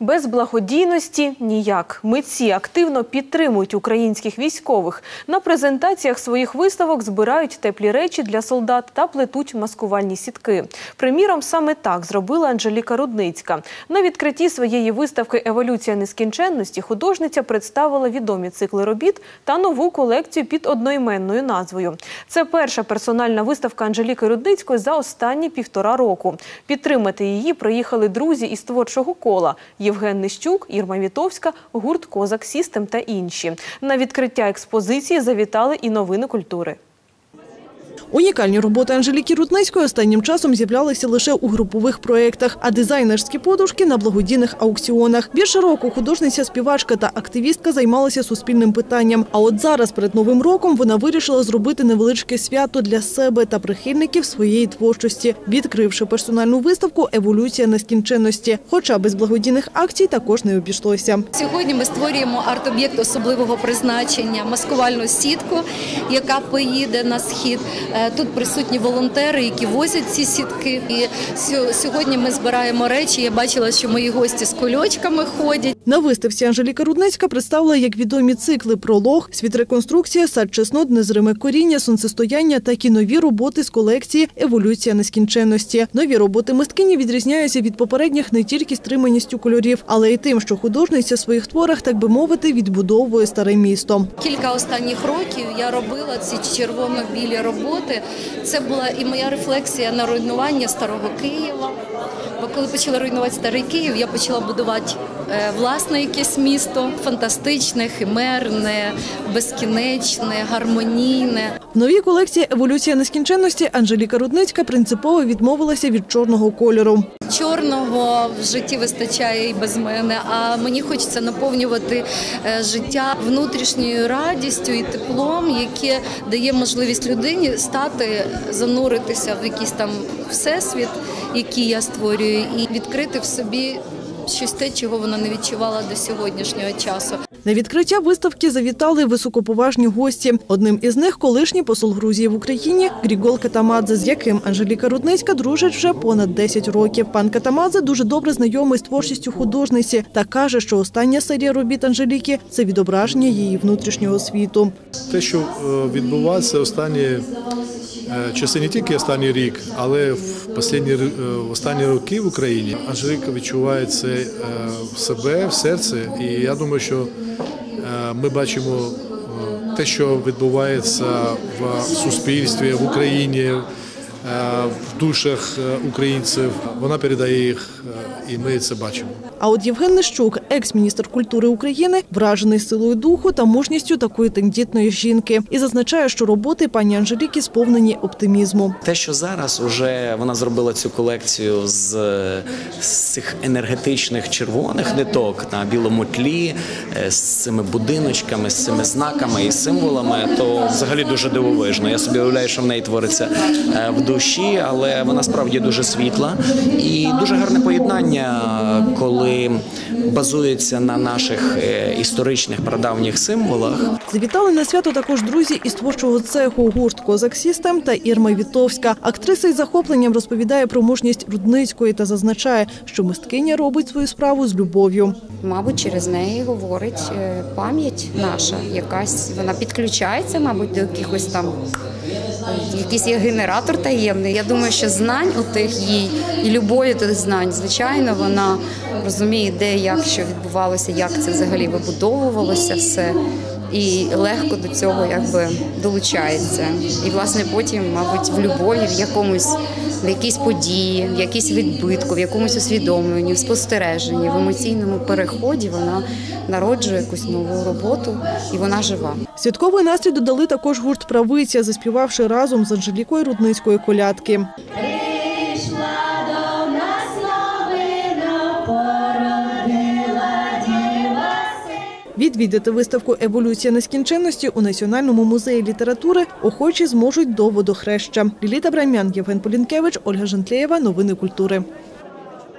Без благодійності ніяк. Митці активно підтримують українських військових. На презентаціях своїх виставок збирають теплі речі для солдат та плетуть маскувальні сітки. Приміром, саме так зробила Анжеліка Рудницька. На відкритті своєї виставки Еволюція нескінченності художниця представила відомі цикли робіт та нову колекцію під одноіменною назвою. Це перша персональна виставка Анжеліки Рудницької за останні півтора року. Підтримати її приїхали друзі із творчого кола Євген Нищук, Ірма Вітовська, гурт Козак Сістем та інші. На відкриття експозиції завітали і новини культури. Унікальні роботи Анжеліки Рудницької останнім часом з'являлися лише у групових проєктах, а дизайнерські подушки – на благодійних аукціонах. Більше року художниця, співачка та активістка займалася суспільним питанням. А от зараз, перед Новим роком, вона вирішила зробити невеличке свято для себе та прихильників своєї творчості, відкривши персональну виставку «Еволюція нескінченності». Хоча без благодійних акцій також не обійшлося. Сьогодні ми створюємо арт-об'єкт особливого призначення, маскувальну сітку, яка поїде на схід. Тут присутні волонтери, які возять ці сітки. І сьогодні ми збираємо речі. Я бачила, що мої гості з кульочками ходять. На виставці Анжеліка Рудницька представила як відомі цикли «Пролог», «Світреконструкція», «Сад чеснот», «Незриме коріння», «Сонцестояння» та кінові роботи з колекції «Еволюція нескінченності». Нові роботи мисткині відрізняються від попередніх не тільки стриманістю кольорів, але й тим, що художниця в своїх творах, так би мовити, відбудовує старе місто. Кілька останніх років я робила ці червоно-білі роботи. Це була і моя рефлексія на руйнування старого Києва. Бо коли почала руйнувати старий Київ, я почала будувати е, власне якесь місто, фантастичне, химерне, безкінечне, гармонійне. В новій колекції «Еволюція нескінченності» Анжеліка Рудницька принципово відмовилася від чорного кольору. Чорного в житті вистачає і без мене, а мені хочеться наповнювати е, життя внутрішньою радістю і теплом, яке дає можливість людині стати, зануритися в якийсь там всесвіт, який я створюю, і відкрити в собі щось те, чого вона не відчувала до сьогоднішнього часу. На відкриття виставки завітали високоповажні гості. Одним із них колишній посол Грузії в Україні Грігол Катамадзе, з яким Анжеліка Рудницька дружить вже понад 10 років. Пан Катамадзе дуже добре знайомий з творчістю художниці та каже, що остання серія робіт Анжеліки – це відображення її внутрішнього світу. Те, що е, відбувається останні е, часи, не тільки останній рік, але в останні, е, в останні роки в Україні Анжеліка відчуває це в себе, в серці. І я думаю, що ми бачимо е, те, що відбувається в суспільстві, в Україні, е, в душах е, українців. Вона передає їх, е, і ми це бачимо. А от Євген Нищук, екс-міністр культури України, вражений силою духу та мужністю такої тендітної жінки. І зазначає, що роботи пані Анжеліки сповнені оптимізму. Те, що зараз уже вона зробила цю колекцію з, з цих енергетичних червоних ниток на білому тлі, е, з цими будиночками, з цими знаками і символами, то взагалі дуже дивовижно. Я собі уявляю, що в неї твориться е, в душі, але вона справді дуже світла і дуже гарне поєднання, коли базується на наших е, історичних прадавніх символах. Завітали на свято також друзі із творчого цеху гурт Козак Сістем та Ірма Вітовська. Актриса із захопленням розповідає про мужність Рудницької та зазначає, що мисткиня робить свою справу з любов'ю. Мабуть, через неї говорить е, пам'ять наша, якась вона підключається, мабуть, до якихось там якийсь є генератор таємний. Я думаю, що знань у тих їй і любові до знань, звичайно, вона розуміє, де як що відбувалося, як це взагалі вибудовувалося все. І легко до цього якби долучається. І власне потім, мабуть, в любові, в якомусь в якійсь події, в якійсь відбитку, в якомусь усвідомленні, в спостереженні, в емоційному переході вона народжує якусь нову роботу, і вона жива. Святковий настрій додали також гурт Правиця, заспівавши разом з Анжелікою Рудницькою колядки. Відвідати виставку Еволюція нескінченності у Національному музеї літератури охочі зможуть до водохреща. Ліліта Брамян, Євген Полінкевич, Ольга Жантлєєва. Новини культури.